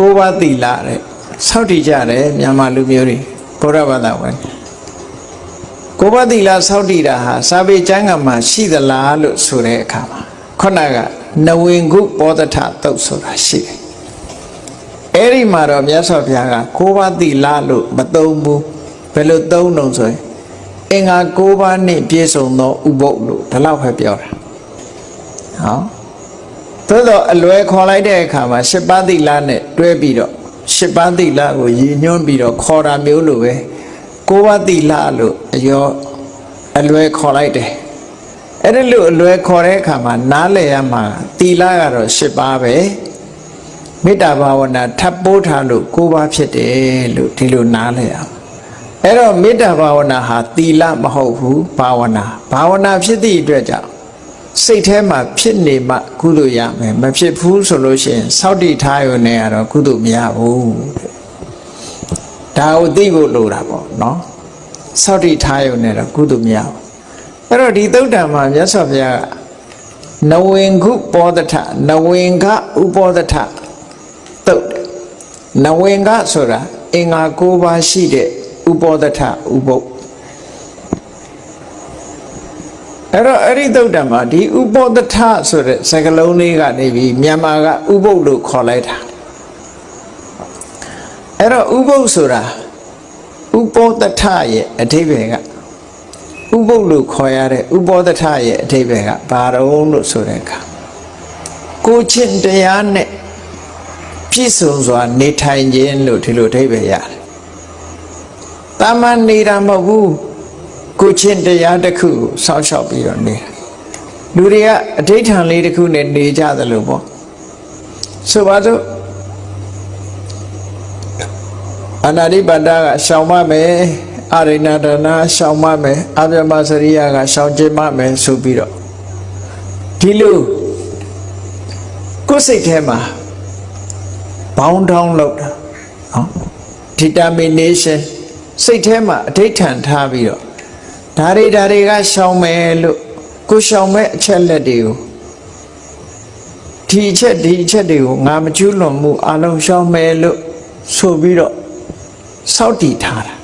ကိုးပါးသီလတဲ့စောင့်တည်ကြတယ်မြန်မာလူမျိုးတွေဘုရားဘာသာဝင်ကိုးပါးသီလစောင့်တည်တာဟာစာပေကျမ်းဂန်မှာရှိသလားလို့ဆိုတဲ့အခါမှာခုနကနဝင်ခုပောဒထတုတ်ဆိုတာရှိတယ်အဲ့ဒီမှာတော့မြတ်စွာဘုရားကကိုးပါးသီလလို့မသုံးဘူးဘယ်လိုသုံးလို့ဆိုရင်အင်္ဂါကိုးပါးနဲ့ပြည့်စုံသောဥပုပ်လို့ဒီလောက်ပဲပြောတာဟော သို့တော့အလွယ်ခေါ်လိုက်တဲ့အခါမှာရှစ်ပါးသီလနဲ့တွဲပြီးတော့ရှစ်ပါးသီလကိုရည်ညွှန်းပြီးတော့ခေါ်တာမျိုးလိုပဲကိုးပါးသီလလို့အရောအလွယ်ခေါ်လိုက်တယ်အဲ့ဒါလို့အလွယ်ခေါ်တဲ့အခါမှာနားလည်ရမှာသီလကတော့ရှစ်ပါးပဲမေတ္တာဘာဝနာထပ်ပိုးထားလို့ကိုးပါးဖြစ်တယ်လို့ဒီလိုနားလည်ရမှာအဲ့တော့မေတ္တာဘာဝနာဟာသီလမဟုတ်ဘူးဘာဝနာဘာဝနာဖြစ်သည့်အတွက်ကြောင့် စိတ်ထဲမှာဖြစ်နေမှကုသိုလ်ရမယ်မဖြစ်ဘူးဆိုလို့ရှိရင်စောင့်တည်ထားရုံနဲ့ကတော့ကုသိုလ်မရဘူးတဲ့ဒါကိုသိဖို့လိုတာပေါ့နော်စောင့်တည်ထားရုံနဲ့တော့ကုသိုလ်မရဘူးအဲ့တော့ဒီသုတ်တံမှာမြတ်စွာဘုရားကနဝင်ခုပောဒထနဝင်ကဥပောဒထသုတ်တယ်နဝင်ကဆိုတာအင်္ဂါ၉ပါးရှိတဲ့ဥပောဒထဥပုပ် အဲ့တော့အဲ့ဒီသုတ်တံမှာဒီဥပောတထဆိုတဲ့စကားလုံးလေးကနေပြီးမြန်မာကဥပုပ်လို့ခေါ်လိုက်တာအဲ့တော့ဥပုပ်ဆိုတာဥပောတထရဲ့အဓိပ္ပာယ်ကဥပုပ်လို့ခေါ်ရတဲ့ဥပောတထရဲ့အဓိပ္ပာယ်ကဘာတုံးလို့ဆိုတဲ့အခါကိုချင်းတရားနဲ့ပြည့်စုံစွာ နေထိုင်ခြင်းလို့ဒီလိုအဓိပ္ပာယ်ရတယ်။တာမန်နေတာမဟုတ်ဘူး ကိုချင်းတရားတစ်ခုကိုစောင့်ရှောက်ပြီးတော့နေတာလူတွေကအဋိဋ္ဌံလေးတစ်ခုနဲ့နေကြသလိုပေါ့ဆိုပါစို့အနာတိပတ္တကရှောင်မမယ်အရိဏဒနာရှောင်မမယ်အပြမစရိယကရှောင်ကျင်မမယ်ဆိုပြီးတော့ဒီလိုကိုယ်စိတ်ထဲမှာဘောင်းတောင်းလောက်တာဟော determination စိတ်ထဲမှာအဋိဋ္ဌံထားပြီးတော့ ဒါတွေဒါတွေကရှောင်မယ်လို့ကိုရှောင်မဲ့အချက်လက်တွေကိုဒီအချက်ဒီအချက်တွေကိုငါမကျူးလွန်မှုအလုံးရှောင်မယ်လို့ဆိုပြီးတော့စောင့်တည်ထားတာ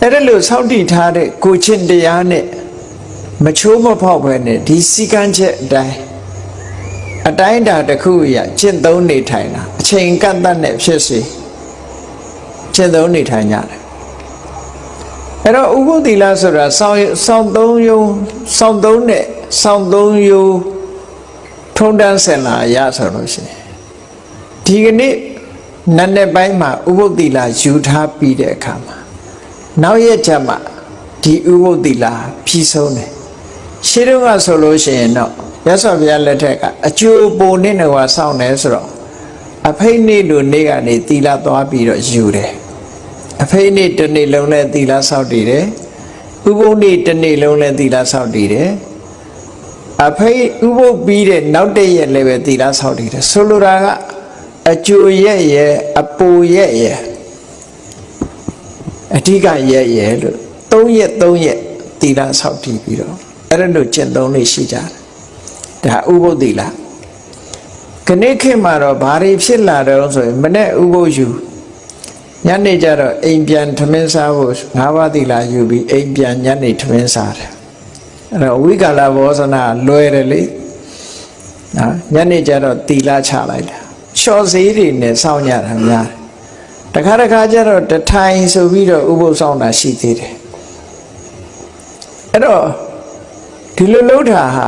အဲ့ဒါလို့စောင့်တည်ထားတဲ့ကိုချင်းတရားနဲ့မချိုးမဖောက်ပဲနဲ့ဒီစီကန်းချက်အတိုင်းအတိုင်းတာတစ်ခုအရာကျင့်သုံးနေထိုင်တာအချိန်ကန့်သတ်နဲ့ဖြစ်စေ ကျင့်သုံးနေထိုင်ကြတယ်အဲ့တော့ဥပုသ္တိလဆိုတာစောင်းစောင်းသုံးယုံစောင်းသုံးနဲ့စောင်းသုံးယုံထုံတန်းဆင်လာရဆိုလို့ရှိရင်ဒီကနေ့နတ်နဲ့ပိုင်းမှာဥပုသ္တိလယူထားပြီးတဲ့အခါမှာနောက်ရက်ချက်မှာဒီဥပုသ္တိလဖြီးဆုံးတယ်ရှင်းတော့ကဆိုလို့ရှိရင်တော့ရသော်ဘုရားလက်ထက်ကအကျိုးပုံနဲ့နဝါစောင့်တယ်ဆိုတော့အဖိတ်နေ့လိုနေ့ကနေသီလသွားပြီးတော့ယူတယ် အဖိတ်နေ့တစ်နေ့လုံးနဲ့သီလစောင့်တည်တယ်ဥပုပ်နေ့တစ်နေ့လုံးနဲ့သီလစောင့်တည်တယ်အဖိတ်ဥပုပ်ပြီးတဲ့နောက်တစ်ရက်လည်းပဲသီလစောင့်တည်တယ်ဆိုလိုတာကအကျိုးရဲ့ရဲ့အပူရဲ့ရဲ့အဓိကရဲ့ရဲ့လို့၃ရက်၃ရက်သီလစောင့်တည်ပြီးတော့အဲ့ဒါလို့ကျင့်သုံးလေးရှိကြတယ်ဒါဥပုပ်သီလခဏခေတ်မှာတော့ဘာတွေဖြစ်လာတော့ဆိုရင်မနဲ့ဥပုပ်ယူ ညနေကျတော့အိမ်ပြန်ထမင်းစားဖို့ငါးပါးသီလယူပြီးအိမ်ပြန်ညနေထမင်းစားတယ်အဲ့တော့ဝိကာလဘောဇနာလွယ်တယ်လေနော်ညနေကျတော့သီလချလိုက်တာလျှော်စည်းတွေနဲ့စောင့်ကြတာများတယ်တခါတခါကျတော့တထိုင်ဆိုပြီးတော့ဥပုပ်ဆောင်တာရှိသေးတယ်အဲ့တော့ဒီလိုလှုပ်တာဟာ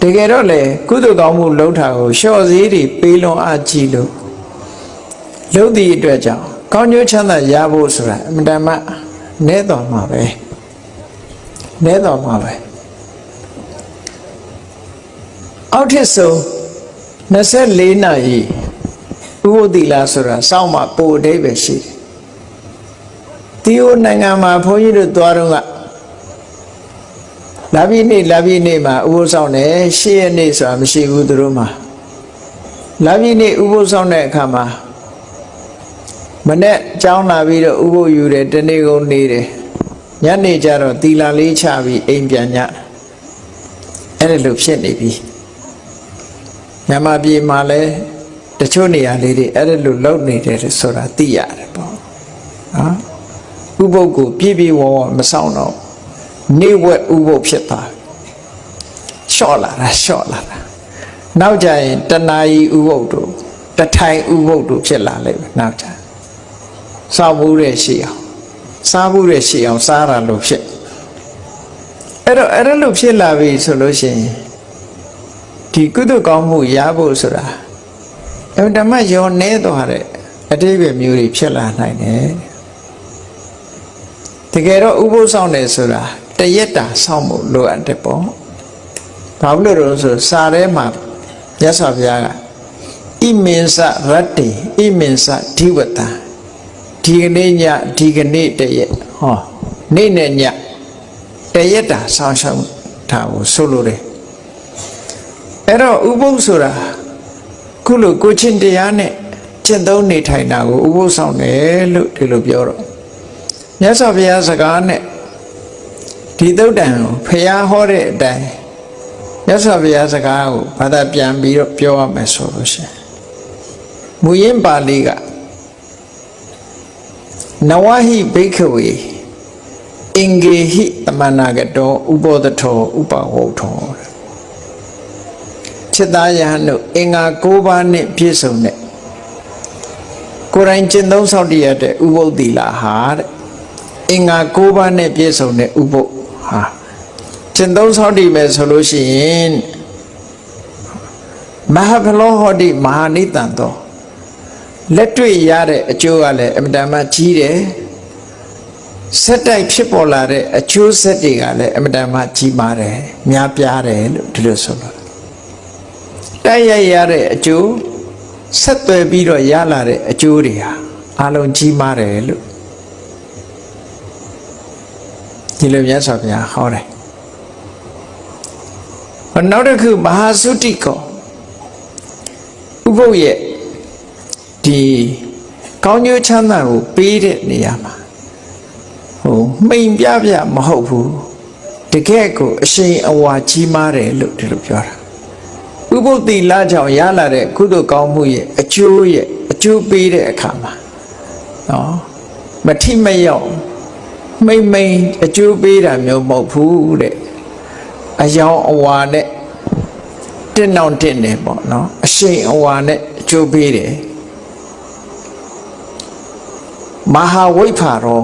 တကယ်တော့လေကုသိုလ်ကောင်းမှုလှုပ်တာကိုလျှော့စည်းတွေပေးလွန်အားကြီးလို့ လှုပ်သည့်အတွက်ကြောင့်ကောင်းကျိုးချမ်းသာရဖို့ဆိုတာအမှန်တမ်းနဲတော်မှာပဲနဲတော်မှာပဲအောက်ထစ်ဆုံး24နာရီဥပတိလာဆိုတာစောင့်မှပိုအဓိပ္ပာယ်ရှိတယ်ဒီဟိုနိုင်ငံမှာဘုန်းကြီးတို့သွားတော့ကလာပြီနေ့လာပြီနေ့မှာဥပုသ်ဆောင်တယ်ရှေ့ရက်နေ့ဆိုတာမရှိဘူးသူတို့မှာလာပြီနေ့ဥပုသ်ဆောင်တဲ့အခါမှာ မနေ့ကြောင်းလာပြီးတော့ဥပုသ်ယူတယ်တနေ့ကုန်နေတယ်ညနေကျတော့တီလာလေးချပြီးအိမ်ပြန်ညအဲ့ဒါလိုဖြစ်နေပြီမြန်မာပြည်မှာလည်းတချို့နေရာလေးတွေအဲ့ဒါလိုလုပ်နေတယ်ဆိုတာသိရတယ်ပေါ့နော်ဥပုပ်ကိုပြည့်ပြည့်ဝဝမဆောင်တော့နေဝက်ဥပုပ်ဖြစ်သွားရှော့လာတာရှော့လာတာနောက်ကြရင်တဏှာကြီးဥပုပ်တို့တထိုင်ဥပုပ်တို့ဖြစ်လာလိမ့်မယ်နောက်ကြ စောက်မှုတဲ့ရှိအောင်စားမှုတဲ့ရှိအောင်စားရလို့ဖြစ်အဲ့တော့အဲ့ဒါလို့ဖြစ်လာပြီဆိုလို့ရှိရင်ဒီကုသကောင်းမှုရဖို့ဆိုတာအမှန်တမ်းရောနေသွားတဲ့အတိပ္ပယ်မျိုးတွေဖြစ်လာနိုင်တယ်တကယ်တော့ဥပုသ်ဆောင်တယ်ဆိုတာတရက်တာဆောင်မှုလိုအပ်တယ်ပေါ့ဘာလို့လဲဆိုစာထဲမှာမြတ်စွာဘုရားကဣမင်္စရတ္တိဣမင်္စဓိဝတံ ဒီကနေ့ညဒီကနေ့တရက်ဟောနေ့နဲ့ညတရက်တာဆောင်ရှောက်တာကိုဆိုလိုတယ်အဲ့တော့ဥပုသ်ဆိုတာခုလိုကိုချင်းတရားနဲ့ကျင့်သုံးနေထိုင်တာကိုဥပုသ်ဆောင်တယ်လို့ဒီလိုပြောတော့မြတ်စွာဘုရားစကားနဲ့ဒီသုတ်တန်ကိုဖះဟောတဲ့အတိုင်းမြတ်စွာဘုရားစကားကိုဘာသာပြန်ပြီးတော့ပြောရမယ်ဆိုလို့ရှိရင်မူရင်းပါဠိက နဝဟိဘိခဝေအင်္ဂေဟိတမနာကတောဥပောတထောဥပဝုထောจิตသားယဟန်တို့အင်္ဂါ၉ပါးနဲ့ပြည့်စုံတဲ့ကိုယ်တိုင်ကျင့်သုံးဆောက်တည်ရတဲ့ဥပုသ္တိလာဟာတဲ့အင်္ဂါ၉ပါးနဲ့ပြည့်စုံတဲ့ဥပုဟာကျင့်သုံးဆောက်တည်မယ်ဆိုလို့ရှိရင်မဟာဖလောဟောတိမဟာနိတံတော် လက်တွေ့ရတဲ့အကျိုးကလည်းအမြဲတမ်းကြီးတယ်ဆက်တိုက်ဖြစ်ပေါ်လာတဲ့အကျိုးဆက်တွေကလည်းအမြဲတမ်းကြီးမားတယ်များပြားတယ်လို့ဒီလိုဆိုလို့တိုက်ရိုက်ရတဲ့အကျိုးဆက်သွယ်ပြီးတော့ရလာတဲ့အကျိုးတွေဟာအလုံးကြီးမားတယ်လို့ဒီလိုမြတ်စွာဘုရားဟောတယ်နောက်တစ်ခုမဟာသုတိကောဥပုပ်ရဲ့ ဒီကောင်းကျိုးချမ်းသာကိုပေးတဲ့နေရာမှာဟိုမိန်ပြပြမဟုတ်ဘူးတကယ်ကိုအရှိန်အဝါကြီးမားတယ်လို့ဒီလိုပြောတာဥပုပ်တိလကြောင့်ရလာတဲ့ကုသိုလ်ကောင်းမှုရဲ့အကျိုးရဲ့အကျိုးပေးတဲ့အခါမှာနော်မထိမရောက်မိမ့်မိန်အကျိုးပေးတာမျိုးမဟုတ်ဘူးတဲ့အယောင်အဝါနဲ့တင့်အောင်တင့်တယ်ပေါ့နော်အရှိန်အဝါနဲ့အကျိုးပေးတယ် မဟာဝိဖာရော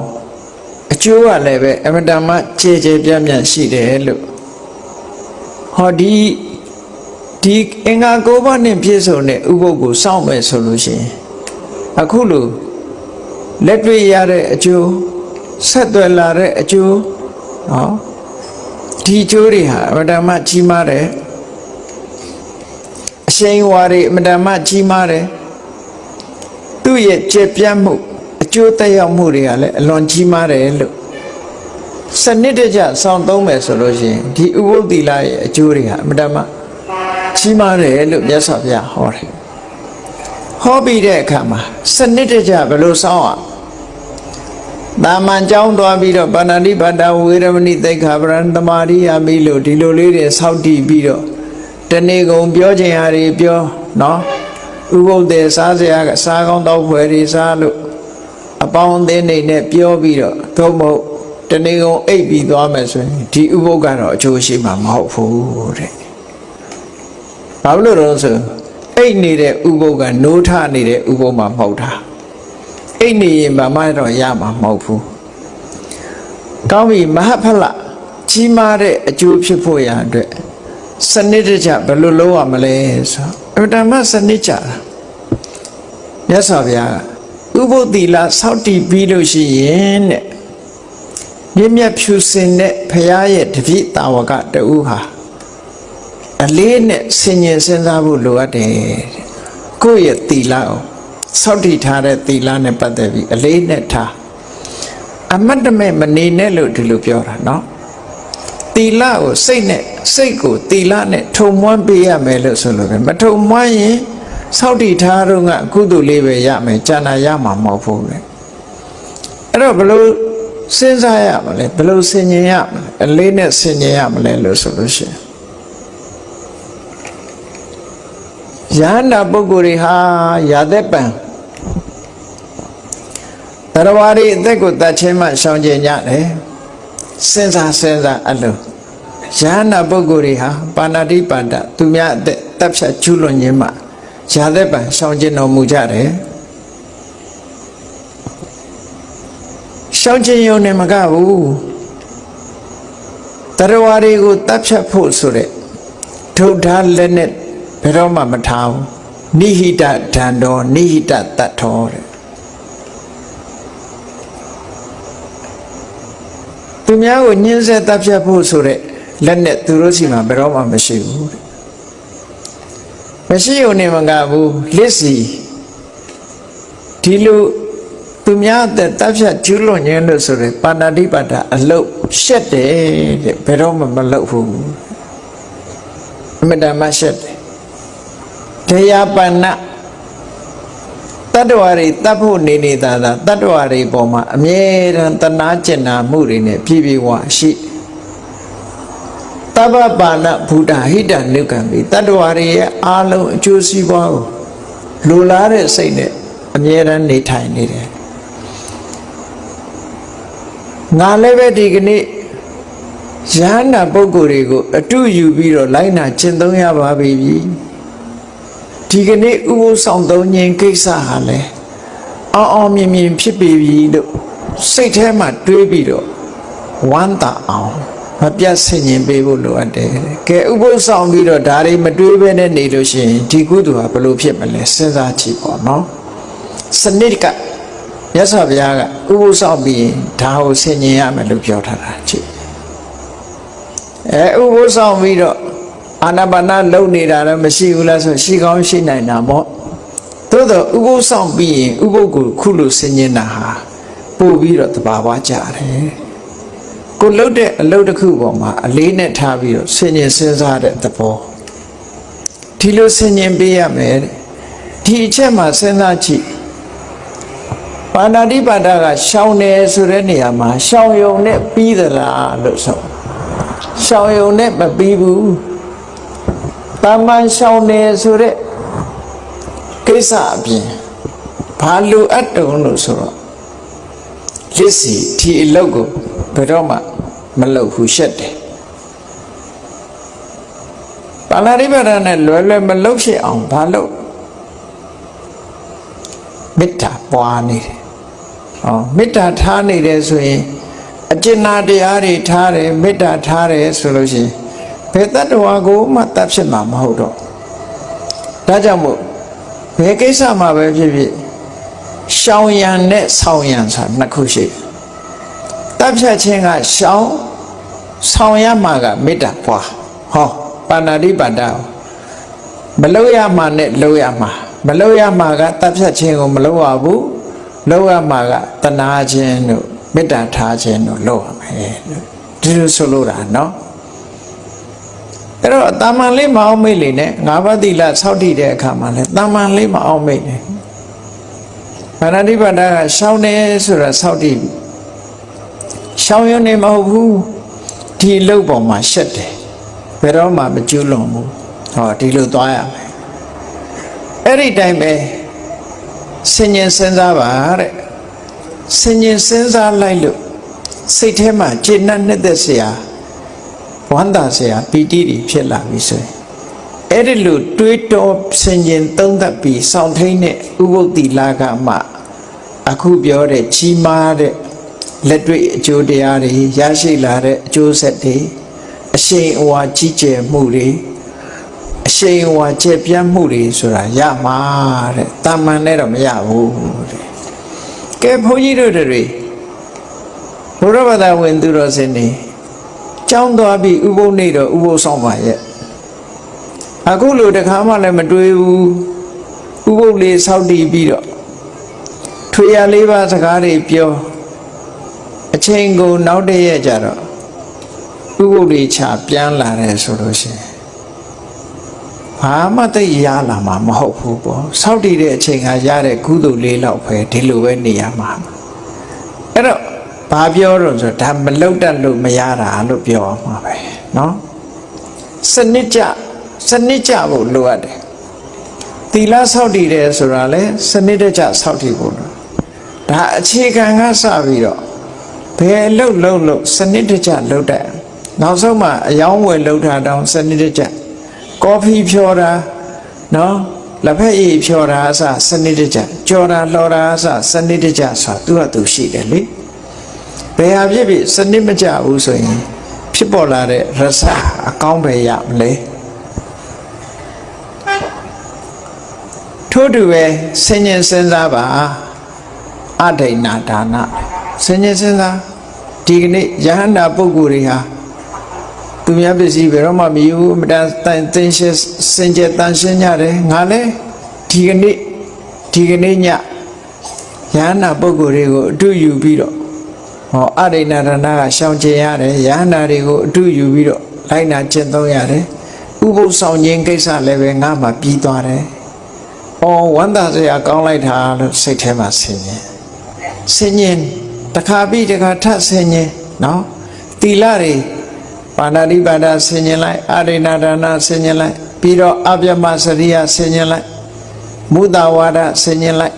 အကျိုးကလည်းပဲအမတမခြေခြေပြန့်ပြန့်ရှိတယ်လို့ဟောဒီဒီအင်္ဂါ၉ပါးနဲ့ပြည့်စုံတဲ့ဥပုပ်ကိုစောင့်မယ်ဆိုလို့ရှိရင်အခုလိုလက်တွေ့ရတဲ့အကျိုးဆက်သွယ်လာတဲ့အကျိုးနော်ဒီအကျိုးတွေဟာအမတမကြီးမားတယ်အရှိန်ဝါတွေအမတမကြီးမားတယ်သူ့ရဲ့ကျေပြတ်မှုအ ကျိုးတက်ရောက်မှုတွေကလည်းအလွန်ကြီးမားတယ်လို့စနစ်တကျစောင့်သုံးမယ်ဆိုလို့ရှိရင်ဒီဥပုသ္တိလရဲ့အကျိုးတွေဟာအမတမကြီးမားတယ်လို့မြတ်စွာဘုရားဟောတယ်ဟောပြီးတဲ့အခါမှာစနစ်တကျဘယ်လိုစောင့်ရတာမန်ကြောင်းသွားပြီးတော့ပါဏာတိပါဒဝေရမဏိသိက္ခာပရံသမာရိယာမိလို့ဒီလိုလေးတွေစောင့်တည်ပြီးတော့တနေ့ကုန်ပြောချင်ရတွေပြောနော်ဥပုပ်တဲ့စားစရာကစားကောင်းတော့ဖွယ်တွေစားလို့ အပေါင်းအသင်းတွေနဲ့ပြောပြီးတော့သို့မဟုတ်တနေ့ကုန်အိပ်ပြီးသွားမယ်ဆိုရင်ဒီဥပုပ်ကတော့အကျိုးရှိမှာမဟုတ်ဘူးတဲ့ဘာလို့လဲဆိုအိတ်နေတဲ့ဥပုပ်ကနိုးထနေတဲ့ဥပုပ်မှာမဟုတ်တာအိတ်နေရင်ဘာမှတော့ရမှာမဟုတ်ဘူးကောင်းပြီမဟဖလကြီးမားတဲ့အကျိုးဖြစ်ဖို့ရအတွက်စနစ်တကျဘယ်လိုလုပ်ရမလဲဆိုအတ္တမစနစ်ကြတာမြတ်စွာဘုရား ဥပုသ္တိလစောင့်တည်ပြီးလို့ရှိရင်တဲ့မြင့်မြတ်ဖြူစင်တဲ့ဘုရားရဲ့တပည့်တာဝကတူဟာအလေးနဲ့ဆင်ញင်စဉ်းစားဖို့လိုအပ်တယ်ကိုယ့်ရဲ့သီလကိုစောင့်တည်ထားတဲ့သီလနဲ့ပတ်သက်ပြီးအလေးနဲ့ထားအမတ်တမဲ့မနေနဲ့လို့ဒီလိုပြောတာเนาะသီလကိုစိတ်နဲ့စိတ်ကိုသီလနဲ့ထုံမွမ်းပေးရမယ်လို့ဆိုလို့ပဲမထုံမွမ်းရင် စောင့်တည်ထားတော့ကကုသိုလ်လေးပဲရမယ်ကျန်တာရမှာမဟုတ်ဘူးလေအဲ့တော့ဘလို့စဉ်းစားရမလဲဘလို့ဆင်ញင်ရမလဲအလေးနဲ့ဆင်ញင်ရမလဲလို့ဆိုလို့ရှိရင်ယန္တာပုဂ္ဂိုလ်တွေဟာရာသက်ပံတရဝါရီအသက်ကိုတတ်ချင်းမှရှောင်ကျင်ကြတယ်စဉ်းစားစဉ်းစားအလုံးယန္တာပုဂ္ဂိုလ်တွေဟာပါဏာတိပါဒသူများအသက်တပ်ဖြတ်ကျူးလွန်ခြင်းမှ ရာသက်ပံရှောင်ကျင်တော်မူကြတယ်ရှောင်ကျင်ရုံနဲ့မကဘူးတရဝါတွေကိုတပ်ဖြတ်ဖို့ဆိုတဲ့ထုတ်ထားလက်နဲ့ဘယ်တော့မှမထားဘူးနိဟိတဒံတော်နိဟိတတတ်တော်တဲ့သူများကိုညှင်းဆဲတပ်ဖြတ်ဖို့ဆိုတဲ့လက်နဲ့သူတို့စီမှာဘယ်တော့မှမရှိဘူးတဲ့ မရှိုံနဲ့မကဘူးလစ်စီဒီလိုသူများအသက်တပ်ဖြတ်ကျူးလွန်ခြင်းလို့ဆိုရယ်ပါဏာတိပါဒအလုတ်ရှက်တယ်တဲ့ဘယ်တော့မှမလုပ်ဘူးအမတန်မှရှက်တယ်တရားပဏ္ဏတတ္တဝါတွေတတ်ဖို့နေနေတာသာတတ္တဝါတွေပေါ်မှာအမြဲတမ်းတနာကျင်နာမှုတွေနဲ့ပြည့်ပြည့်ဝရှိတ ပ္ပပါဏဘုဒ္ဓဟိတနုကံပြီတတ္တဝါတွေရဲ့အားလုံးအကျိုးစီးပွားကိုလိုလားတဲ့စိတ်နဲ့အမြဲတမ်းနေထိုင်နေတယ်ငါလည်းပဲဒီကနေ့ယန္နာပုဂ္ဂိုလ်တွေကိုအတုယူပြီးတော့လိုက်နာကျင့်သုံးရပါပြီဒီကနေ့ဥပုသ်ဆောင်သုံးခြင်းကိစ္စဟာလဲအောင်အောင်မြင်မြင်ဖြစ်ပြီလို့စိတ်ထဲမှာတွေးပြီးတော့ဝမ်းသာအောင် မပြတ်ဆင်ញင်ပေးဖို့လိုအပ်တယ်ကဲဥပုသ်ဆောင်ပြီးတော့ဒါတွေမတွေးဘဲနဲ့နေလို့ရှိရင်ဒီကုသိုလ်ဟာဘယ်လိုဖြစ်မလဲစဉ်းစားကြည့်ပေါ့နော်စနစ်ကမြတ်စွာဘုရားကဥပုသ်ဆောင်ပြီးရင်ဒါကိုဆင်ញင်ရမယ်လို့ပြောထားတာကြည့်အဲဥပုသ်ဆောင်ပြီးတော့အာနာပါနလုံနေတာလည်းမရှိဘူးလားဆိုရှိကောင်းရှိနိုင်တာပေါ့သို့တော့ဥပုသ်ဆောင်ပြီးရင်ဥပုသ်ကိုခုလိုဆင်ញင်တာဟာပို့ပြီးတော့တဘာဝကြတယ် ကိုလှုပ်တဲ့အလုပ်တစ်ခုပေါ်မှာအလေးနဲ့ထားပြီးတော့ဆင်ញင်စဉ်းစားတဲ့သဘောဒီလိုဆင်ញင်ပေးရမယ်ဒီအချက်မှာစဉ်းစားကြည့်ပါဏာတိပါဒကရှောင်းတယ်ဆိုတဲ့နေရာမှာရှောင်းယုံနဲ့ပြီးသလားလို့ဆိုရှောင်းယုံနဲ့မပြီးဘူးတာမန်ရှောင်းတယ်ဆိုတဲ့ကိစ္စအပြင်ဘာလိုအပ်တုံလို့ဆိုတော့လစ်စီဒီအလုပ်ကို ဘယ်တော့မှမလုပ်ဘူးရှက်တယ်ပါဠိရိပဒနဲ့လွယ်လွယ်မလုပ်ဖြစ်အောင်ဘာလုပ်မေတ္တာပွားနေတယ်ဟောမေတ္တာထားနေတယ်ဆိုရင်အကျဉ်းနာတရားတွေထားတယ်မေတ္တာထားတယ်ဆိုလို့ရှိရင်ဘယ်တတ္တဝါကိုမှတတ်ဖြစ်မှာမဟုတ်တော့ဒါကြောင့်မို့ဘယ်ကိစ္စမှာပဲဖြစ်ဖြစ်ရှောင်ရံနဲ့ဆောင်ရံဆိုတာနှစ်ခုရှိတယ် တပ်ဖြတ်ခြင်းကရှောင်းဆောင်ရမှာကမေတ္တာပွားဟောပါဏာတိပါဒမလောက်ရမှာနဲ့လောက်ရမှာမလောက်ရမှာကတပ်ဖြတ်ခြင်းကိုမလောက်ရဘူးလောက်ရမှာကတနာခြင်းတို့မေတ္တာထားခြင်းတို့လောက်ရမယ်ဒီလိုဆိုလို့တာနော်အဲ့တော့တာမန်လေးမအောင်မိတ်လေးနဲ့ငါးပါးသီလဆောက်တည်တဲ့အခါမှာလဲတာမန်လေးမအောင်မိတ်လေးပါဏာတိပါဒကရှောင်းတယ်ဆိုတာဆောက်တည် ရှောင်းရုံနေမဟုတ်ဘူးဒီလုတ်ပေါ်မှာရှက်တယ်ဘယ်တော့မှမကျွလွန်ဘူးဟောဒီလိုသွားရမယ်အဲ့ဒီတိုင်းပဲဆင်ញင်စဉ်းစားပါတဲ့ဆင်ញင်စဉ်းစားလိုက်လို့စိတ်ထဲမှာခြေနှက်နှစ်သက်เสียဝမ်းသာเสียပီတိတွေဖြစ်လာပြီဆိုရင်အဲ့ဒီလိုတွေးတောဆင်ញင်သုံးသပ်ပြီးစောင့်ထိန်တဲ့ဥပုသ္တိလာကမှအခုပြောတဲ့ကြီးမားတဲ့ လက်တွေ့အကျိုးတရားတွေရရှိလာတဲ့အကျိုးဆက်တွေအရှိန်အဝါကြီးကျယ်မှုတွေအရှိန်အဝါကျယ်ပြန့်မှုတွေဆိုတာရမှာတဲ့တာမန်နဲ့တော့မရဘူးတဲ့ကဲဘုန်းကြီးတို့တွေဘုရားဘာသာဝင်သူတော်စင်နေကြောင်းသွားပြီးဥပုပ်နေတော့ဥပုပ်ဆောင်ပါရဲ့အခုလိုတခါမှလည်းမတွေးဘူးဥပုပ်လေးစောက်တည်ပြီးတော့ထွေရလေးပါးစကားတွေပြော အချိန်ကိုနောက်တည့်ရက်ကြတော့ဥပုပ်တွေချပြန်လာတယ်ဆိုလို့ရှိရင်ဘာမှသိရလာမှာမဟုတ်ဘူးပေါ့စောက်တည်တဲ့အချိန်ကရတဲ့ကုသိုလ်လေးလောက်ပဲဒီလိုပဲနေရမှာအဲ့တော့ဘာပြောတော့ဆိုဒါမလုတ်တတ်လို့မရတာလို့ပြောအောင်မှာပဲเนาะစနစ်ကြစနစ်ကြဖို့လိုအပ်တယ် သီလဆောက်တည်တယ်ဆိုတာလဲစနစ်တကျဆောက်တည်ဖို့လို့ဒါအခြေခံကစပြီးတော့ ဘယ်အလုပ်လုပ်လို့စနစ်တကျလုပ်တဲ့နောက်ဆုံးမှအယောင်းဝယ်လုပ်တာတောင်စနစ်တကျကော်ဖီဖြော်တာနော်လက်ဖက်ရည်ဖြော်တာအစစနစ်တကျကြော်တာလှော်တာအစစနစ်တကျဆိုတာသူကသူရှိတယ်လေဘယ်ဟာဖြစ်ဖြစ်စနစ်မကျဘူးဆိုရင်ဖြစ်ပေါ်လာတဲ့ရစအကောင်းပဲရမလဲထို့တူပဲဆင်ញင်စဉ်းစားပါအဒိဏဒါန စဉ်းကျင်စဉ်းစားဒီကနေ့ယဟန္တာပုဂ္ဂိုလ်တွေဟာသူများပစ္စည်းဘယ်တော့မှမယူအမတန်တန်သင်ရှင်းစင်ကြယ်တန်ရှင်းကြတယ်ငါလည်းဒီကနေ့ဒီကနေ့ညယဟန္တာပုဂ္ဂိုလ်တွေကိုအတူယူပြီးတော့ဟောအရိဏရဏကရှောင်ကျင်ရတယ်ယဟန္တာတွေကိုအတူယူပြီးတော့လိုက်နာကျင့်သုံးရတယ်ဥပုသ်ဆောင်ခြင်းကိစ္စလည်းပဲငါမှပြီးသွားတယ်။အော်ဝန္တာစရာကောင်းလိုက်တာလို့စိတ်ထဲမှာဆင်ញင်ဆင်ញင် တခါပြီးတခါထပ်ဆင်ញင်နော်တီလာတွေပါဏာတိပါဒဆင်ញင်လိုက်အာရိဏဒါနဆင်ញင်လိုက်ပြီးတော့အပြမစရိယဆင်ញင်လိုက်မုဒဝါဒဆင်ញင်လိုက်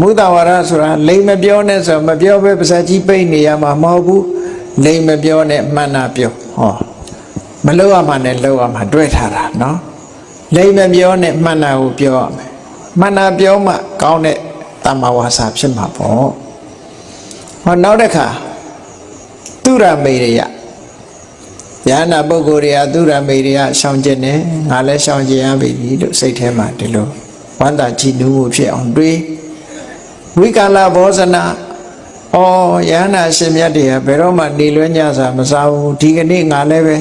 မုဒဝါဒဆိုတာလိမ်မပြောနဲ့ဆိုမပြောပဲပါဇက်ကြီးပိတ်နေရမှာမဟုတ်ဘူးလိမ်မပြောနဲ့မှန်တာပြောဟောမလောက်ရမှနဲ့လောက်ရမှတွေ့ထားတာနော်လိမ်မပြောနဲ့မှန်တာကိုပြောရမယ်မှန်တာပြောမှကောင်းတဲ့တမ္မာဝါစာဖြစ်မှာပေါ့ ဟောနောက်တစ်ခါသူရမေရယယန္နာပုဂ္ဂိုလ်တွေကသူရမေတွေကရှောင်ကျင်တယ်ငါလည်းရှောင်ကျင်ရပြီလို့စိတ်ထဲမှာဒီလိုဝန္တာကြည်နူးမှုဖြစ်အောင်တွေးဝိကာလဘောဇနာဩယန္နာရှင်မြတ်တွေကဘယ်တော့မှနေလွဲညစာမစားဘူးဒီကနေ့ငါလည်းပဲ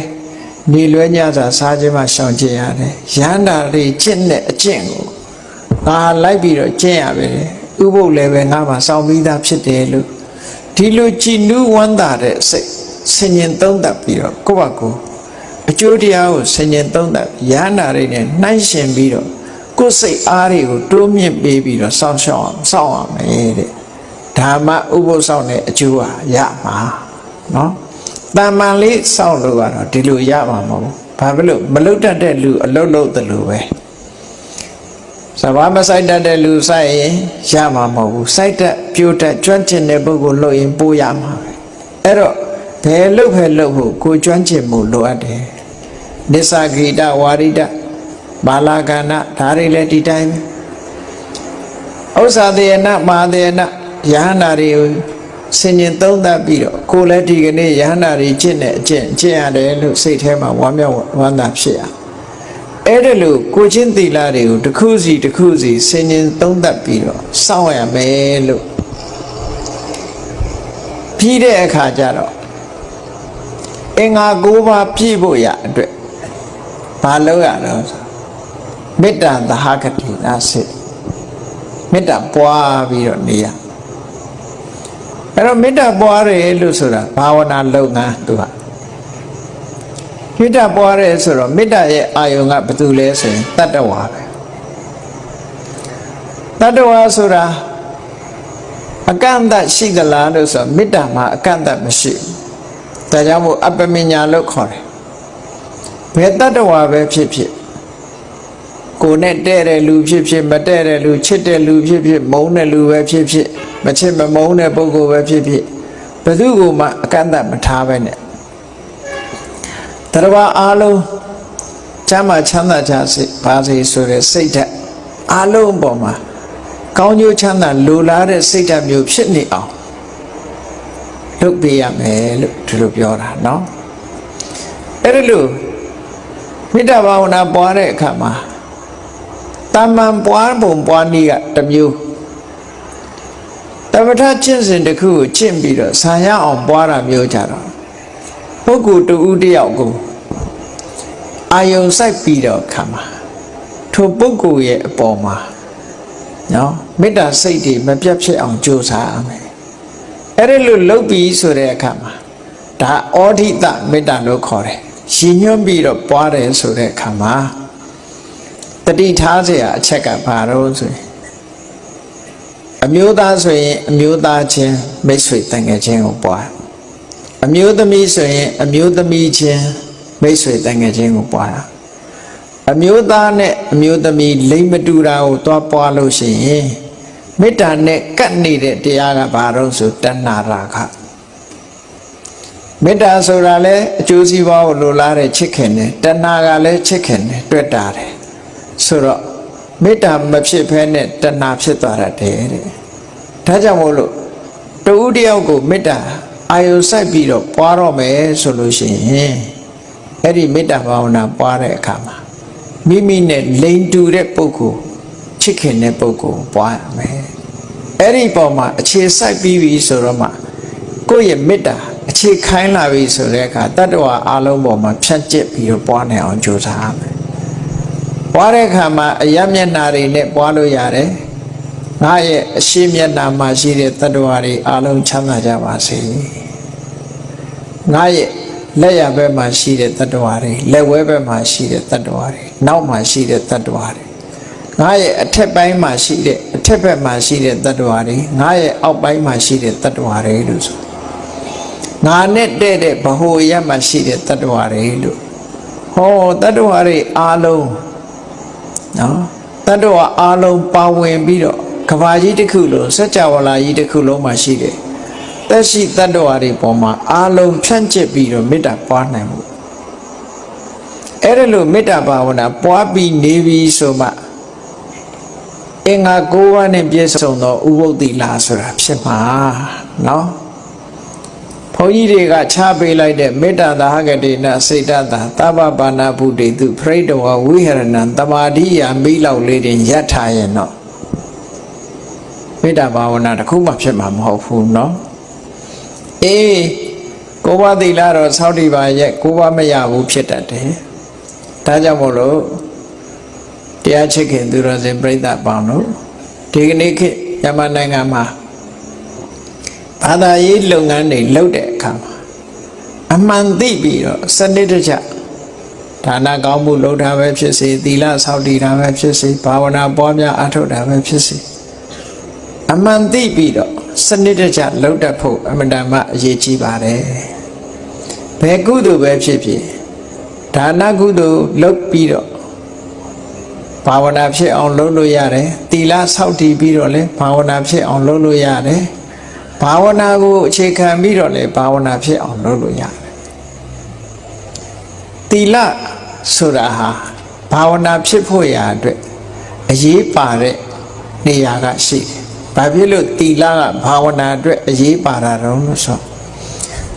နေလွဲညစာစားခြင်းမှရှောင်ကျင်ရတယ်ယန္နာတွေကျင့်တဲ့အကျင့်ကိုငါလိုက်ပြီးတော့ကျင့်ရပဲဥပုပ်လည်းပဲငါမှစောင့်ပြီးသားဖြစ်တယ်လို့ ဒီလိုကြည်နူးဝမ်းသာတဲ့စိတ်ဆင်ញင်သုံးသပ်ပြီးတော့ကိုယ့်ဘက်ကိုအကျိုးတရားကိုဆင်ញင်သုံးသပ်ရဟန္တာတွေနဲ့နှိုင်းရှင်ပြီးတော့ကိုယ်စိတ်အားတွေကိုတိုးမြင့်ပေးပြီးတော့စောင့်ရှောက်အောင်စောင့်ရမယ်တဲ့ဓမ္မဥပုသ်ဆောင်တဲ့အကျိုးဟာရမှာနော်တမ္မာလေးစောင့်လို့ကတော့ဒီလိုရမှာမဟုတ်ဘူးဘာဖြစ်လို့မလုတ်တတ်တဲ့လူအလုတ်လုတ်တယ်လို့ပဲ စဘာမဆိုင်တတ်တဲ့လူဆိုင်ရင်ရမှာမဟုတ်ဘူးစိုက်တက်ပြိုတက်ကျွမ်းကျင်တဲ့ပုဂ္ဂိုလ်လို့ရင်ပိုးရမှာပဲအဲ့တော့ဘယ်လုတ်ဖယ်လုတ်ဖို့ကိုကျွမ်းကျင်မှုလိုအပ်တယ်နစ္စဂိတဝါရိတဘာလာကဏဒါတွေလည်းဒီတိုင်းပဲဥစ္စာတေနမာတေနယဟန္တာတွေကိုဆင်ញင်သုံးသပ်ပြီးတော့ကိုလည်းဒီကနေ့ယဟန္တာတွေကျင့်တဲ့အကျင့်ကျင့်ရတယ်လို့စိတ်ထဲမှာဝမ်းမြောက်ဝမ်းသာဖြစ်ရအဲ့ ဒါလို့ကိုချင်းသီလတွေကိုတစ်ခုစီတစ်ခုစီဆင်ញင်သုံးသပ်ပြီးတော့စောင့်ရမယ်လို့ပြီးတဲ့အခါကျတော့အင်္ဂါ၉ပါးပြည့်ဖို့ရအတွက်ဘာလုပ်ရတော့ဆိုမေတ္တာသဟကတိနာစိမေတ္တာပွားပြီးတော့နေရအဲ့တော့မေတ္တာပွားတယ်လို့ဆိုတာဘာဝနာလုပ်ငန်းသူက မေတ္တာပွားတယ်ဆိုတော့မေတ္တာရဲ့အာယုံကဘာတူလဲဆိုရင်တတ္တဝါပဲတတ္တဝါဆိုတာအကန့်အသတ်ရှိသလားလို့ဆိုတော့မေတ္တာမှာအကန့်အသတ်မရှိဘူးဒါကြောင့်မို့အပမညာလို့ခေါ်တယ်ဘယ်တတ္တဝါပဲဖြစ်ဖြစ်ကိုနဲ့တဲ့တဲ့လူဖြစ်ဖြစ်မတဲ့တဲ့လူချစ်တဲ့လူဖြစ်ဖြစ်မုန်းတဲ့လူပဲဖြစ်ဖြစ်မချစ်မမုန်းတဲ့ပုဂ္ဂိုလ်ပဲဖြစ်ဖြစ်ဘယ်သူ့ကိုမှအကန့်အသတ်မထားပဲနဲ့ တရဝအားလုံးချမ်းသာချမ်းသာကြစေပါစေဆိုတဲ့စိတ်ဓာတ်အားလုံးအပေါ်မှာကောင်းကျိုးချမ်းသာလိုလားတဲ့စိတ်ဓာတ်မျိုးဖြစ်နေအောင်လုပ်ပေးရမယ်လို့ဒီလိုပြောတာเนาะအဲ့ဒါလို့မေတ္တာဘာဝနာပွားတဲ့အခါမှာတမန်ပွားပုံပွားနည်းကတစ်မျိုးတမထကျင့်စဉ်တစ်ခုကိုကျင့်ပြီးတော့ဆံရအောင်ပွားတာမျိုးကြတော့ ပုဂ္ဂိုလ်တူဦးတယောက်ကိုအာယုံစိုက်ပြီးတော့ခါမှာထိုပုဂ္ဂိုလ်ရဲ့အပေါ်မှာနော်မေတ္တာစိတ်တွေမပြတ်ဖြစ်အောင်ကြိုးစားရမယ်အဲ့ဒါလို့လုပ်ပြီးဆိုတဲ့အခါမှာဒါဩဒိတမေတ္တာလို့ခေါ်တယ်ရှင်ညွှန်းပြီးတော့ပွားတယ်ဆိုတဲ့အခါမှာတတိထားเสียအချက်ကဘာတော့ဆိုရင်အမျိုးသားဆိုရင်အမျိုးသားချင်းမိတ်ဆွေတန်ငယ်ချင်းကိုပွား အမျိုးသမီးဆိုရင် အမျိုးသမီးချင်းမိတ်ဆွေတန်ငယ်ချင်းကိုပွားတာအမျိုးသားနဲ့အမျိုးသမီးလိမ့်မတူတာကိုသွားပွားလို့ရှိရင်မေတ္တာနဲ့ကပ်နေတဲ့တရားကဘာလို့ဆိုတဏှာရာခမေတ္တာဆိုတာလဲအကျိုးစီးပွားကိုလိုလားတဲ့ချစ်ခင်တယ်တဏှာကလည်းချစ်ခင်တယ်တွေ့တာတယ်ဆိုတော့မေတ္တာမဖြစ်ဘဲနဲ့တဏှာဖြစ်သွားတတ်တယ်တဲ့ဒါကြောင့်မို့လို့တူတယောက်ကိုမေတ္တာ အာယုစိုက်ပြီးတော့ပွားတော့မယ်ဆိုလို့ရှိရင်အဲ့ဒီမေတ္တာဘာဝနာပွားတဲ့အခါမှာမိမိနဲ့လိန်တူတဲ့ပုဂ္ဂိုလ်ချစ်ခင်တဲ့ပုဂ္ဂိုလ်ပွားရမယ်အဲ့ဒီပုံမှာအခြေစိုက်ပြီးပြီဆိုတော့မှကိုယ့်ရဲ့မေတ္တာအခြေခိုင်းလာပြီဆိုတဲ့အခါတတ္တဝါအလုံးပေါ်မှာဖြန့်ကျက်ပြီးတော့ပွားနိုင်အောင်ကြိုးစားရမယ်ပွားတဲ့အခါမှာအယမျက်နာတွေနဲ့ပွားလို့ရတယ် ငါရဲ့အရှိမျက်နာမှာရှိတဲ့တတ္တဝါတွေအလုံးချမ်းသာကြပါစေငါရဲ့လက်ရဘက်မှာရှိတဲ့တတ္တဝါတွေလက်ဝဲဘက်မှာရှိတဲ့တတ္တဝါတွေနောက်မှာရှိတဲ့တတ္တဝါတွေငါရဲ့အထက်ပိုင်းမှာရှိတဲ့အထက်ဘက်မှာရှိတဲ့တတ္တဝါတွေငါရဲ့အောက်ပိုင်းမှာရှိတဲ့တတ္တဝါတွေလို့ဆိုငါနဲ့တဲ့တဲ့ဘ ਹੁ ရမှာရှိတဲ့တတ္တဝါတွေလို့ဟောတတ္တဝါတွေအားလုံးနော်တတ္တဝါအားလုံးပါဝင်ပြီးတော့ ကဘာကြီးတစ်ခုလုံးစัจ java လာကြီးတစ်ခုလုံးမှာရှိတယ်သက်ရှိတတ္တဝါတွေပေါ်မှာအားလုံးဖြန့်ကျက်ပြီးတော့မေတ္တာပွားနိုင်မှုအဲ့ဒါလို့မေတ္တာဘာဝနာပွားပြီးနေပြီဆိုမှအင်္ဂါ၉ပါးနဲ့ပြည့်စုံသောဥပုသ္တိလာဆိုတာဖြစ်မှာနော်ဘုန်းကြီးတွေကချပေးလိုက်တဲ့မေတ္တာသာဟဂတိနစိတ်တသာသဗ္ဗပါဏဗုဒ္ဓေတုပရိတဝဝိဟရဏံတမာတိယမိလောက်လေးတင်ယတ်ထားရင်တော့ မေတ္တာဘာဝနာတစ်ခုမှဖြစ်မှာမဟုတ်ဘူးเนาะအေးကိုးပါးသီလတော့သောက်တည်ပါရဲ့ကိုးပါးမရဘူးဖြစ်တတ်တယ်ဒါကြောင့်မို့လို့တရားချစ်ခင်သူတော်စင်ပြိဿပေါင်းတို့ဒီကနေ့ခေတ်မြန်မာနိုင်ငံမှာဘာသာရေးလုပ်ငန်းတွေလုပ်တဲ့အခါမှာအမှန်သိပြီးတော့စနစ်တကျဒါနကောင်းမှုလုပ်တာပဲဖြစ်စေသီလဆောက်တည်တာပဲဖြစ်စေဘာဝနာပွားများအထောက်တာပဲဖြစ်စေ အမှန်သိပြီးတော့စနစ်တကျလုပ်တတ်ဖို့အမှန်တမ်းအရေးကြီးပါတယ်ဘယ်ကုသိုလ်ပဲဖြစ်ဖြစ်ဒါနကုသိုလ်လုပ်ပြီးတော့ဘာဝနာဖြစ်အောင်လုပ်လို့ရတယ်သီလဆောက်တည်ပြီးတော့လည်းဘာဝနာဖြစ်အောင်လုပ်လို့ရတယ်ဘာဝနာကိုအခြေခံပြီးတော့လည်းဘာဝနာဖြစ်အောင်လုပ်လို့ရတယ်သီလဆိုတာဟာဘာဝနာဖြစ်ဖို့ရာအတွက်အရေးပါတဲ့နေရာကရှိတယ်။ ဘာဖြစ်လို့သီလကဘာဝနာအတွက်အရေးပါတာတော့လို့ဆို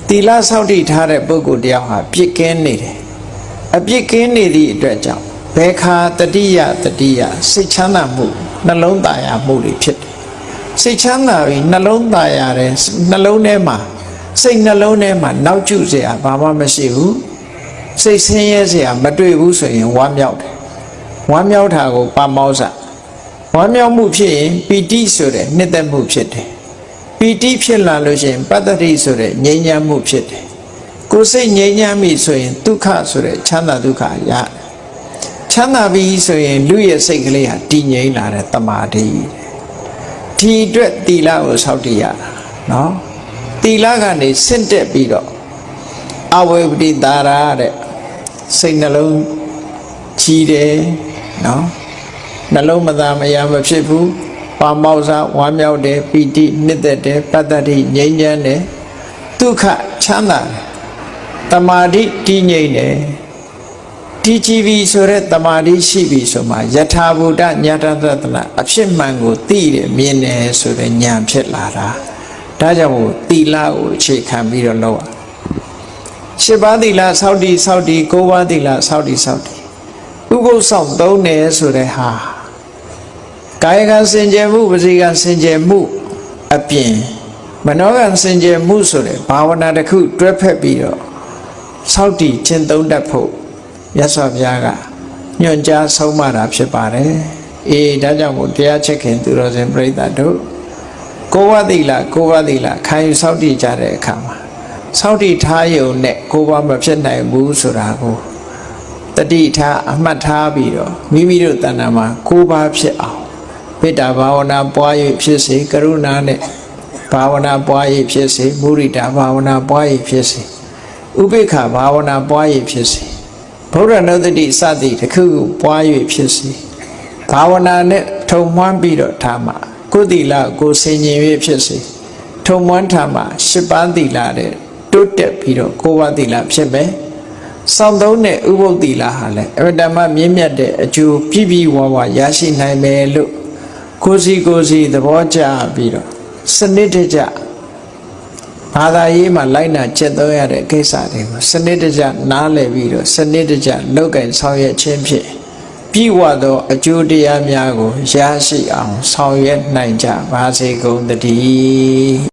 သီလစောင့်တည်ထားတဲ့ပုဂ္ဂိုလ်တယောက်ဟာပြစ်ကင်းနေတယ်။အပြစ်ကင်းနေသည့်အတွက်ကြောင့်ဘယ်ခါတတိယတတိယစိတ်ချမ်းသာမှုနှလုံးသားရမှုတွေဖြစ်တယ်။စိတ်ချမ်းသာပြီးနှလုံးသားရတယ်နှလုံးထဲမှာစိတ်နှလုံးထဲမှာနောက်ကျစရာဘာမှမရှိဘူး။စိတ်ဆင်းရဲစရာမတွေ့ဘူးဆိုရင်ဝမ်းမြောက်တယ်။ဝမ်းမြောက်တာကိုပါမောဇ္ဇ ဝမ်းမြောက်မှုဖြစ်ရင်ပီတိဆိုတဲ့နှစ်သက်မှုဖြစ်တယ်ပီတိဖြစ်လာလို့ရှိရင်ပတ္တိဆိုတဲ့ငြိမ်းချမ်းမှုဖြစ်တယ်ကိုယ်စိတ်ငြိမ်းချမ်းပြီဆိုရင်ဒုက္ခဆိုတဲ့ချမ်းသာဒုက္ခရချမ်းသာပြီဆိုရင်လူရဲ့စိတ်ကလေးဟာတည်ငြိမ်လာတဲ့တမာတိဒီအတွက်တီလာကိုစောင့်တည်ရတာနော်တီလာကနေဆင့်တက်ပြီးတော့အဝေပတိတာရာတဲ့စိတ်နှလုံးကြီးတယ်နော် နှလုံးမသာမယာမဖြစ်ဘူးပါမောဇဝမ်းမြောက်တယ်ပီတိနှစ်သက်တယ်ပတ္တတိငြိမ်းချမ်းတယ်ဒုက္ခချမ်းသာတယ်တမာတိတည်ငြိမ်တယ်တည်ကြည်ပြီဆိုရက်တမာတိရှိပြီဆိုမှယထာဘူတညာတသတနာအဖြစ်မှန်ကိုသိတယ်မြင်တယ်ဆိုတဲ့ဉာဏ်ဖြစ်လာတာဒါကြောင့်မို့သီလကိုအခြေခံပြီးတော့လုပ်ရရှစ်ပါးသီလစောင့်တည်စောင့်တည်ကိုးပါးသီလစောင့်တည်စောင့်တည်ဥပုသ်ဆောင်သုံးတယ်ဆိုတဲ့ဟာ ကာယကစင်ကြယ်မှုပစီကစင်ကြယ်မှုအပြင်မနောကစင်ကြယ်မှုဆိုတဲ့ဘာဝနာတစ်ခုတွဲဖက်ပြီးတော့စောင့်တည်ခြင်းသုံးတတ်ဖို့ရသော်ဘုရားကညွှန်ကြားဆုံးမတာဖြစ်ပါတယ်အေးဒါကြောင့်မို့တရားချက်ခင်သူတော်စင်ပြိဿတို့ကိုဝတိလကိုဝတိလခံယူစောင့်တည်ကြတဲ့အခါမှာစောင့်တည်ထားယုံနဲ့ကိုဝမဖြစ်နိုင်ဘူးဆိုတာကိုတတိထားအမှတ်ထားပြီးတော့မိမိတို့တဏ္ဍာမှာကိုးပါးဖြစ်အောင် မေတ္တာဘာဝနာပွား၍ဖြစ်စေကရုဏာနဲ့ဘာဝနာပွား၍ဖြစ်စေမုရိဒာဘာဝနာပွား၍ဖြစ်စေဥပိ္ပခဘာဝနာပွား၍ဖြစ်စေဗုဒ္ဓနုတ္တိစသည်တစ်ခုခုပွား၍ဖြစ်စီဘာဝနာနဲ့ထုံမွမ်းပြီးတော့ထားမှာကိုယ်သီလကိုယ်ဆင်ញင်၍ဖြစ်စီထုံမွမ်းထားမှာရှစ်ပါးသီလတဲ့တိုးတက်ပြီးတော့ကိုယ်ဝသီလဖြစ်မယ်စောင့်သုံးတဲ့ဥပုပ်သီလဟာလည်းအဝတ္တမမြင့်မြတ်တဲ့အကျိုးပြည့်ပြည့်ဝဝရရှိနိုင်မယ်လို့ ကိုယ်စီကိုယ်စီသဘောကျပြီးတော့စနစ်တကျဘာသာရေးမှာလိုက်နာကျင့်သုံးရတဲ့ကိစ္စတွေကိုစနစ်တကျနားလည်ပြီးတော့စနစ်တကျလုပ်ကင်ဆောင်ရွက်ခြင်းဖြင့်ပြည့်ဝသောအကျိုးတရားများကိုရရှိအောင်ဆောင်ရွက်နိုင်ကြပါစေကုန်သတည်း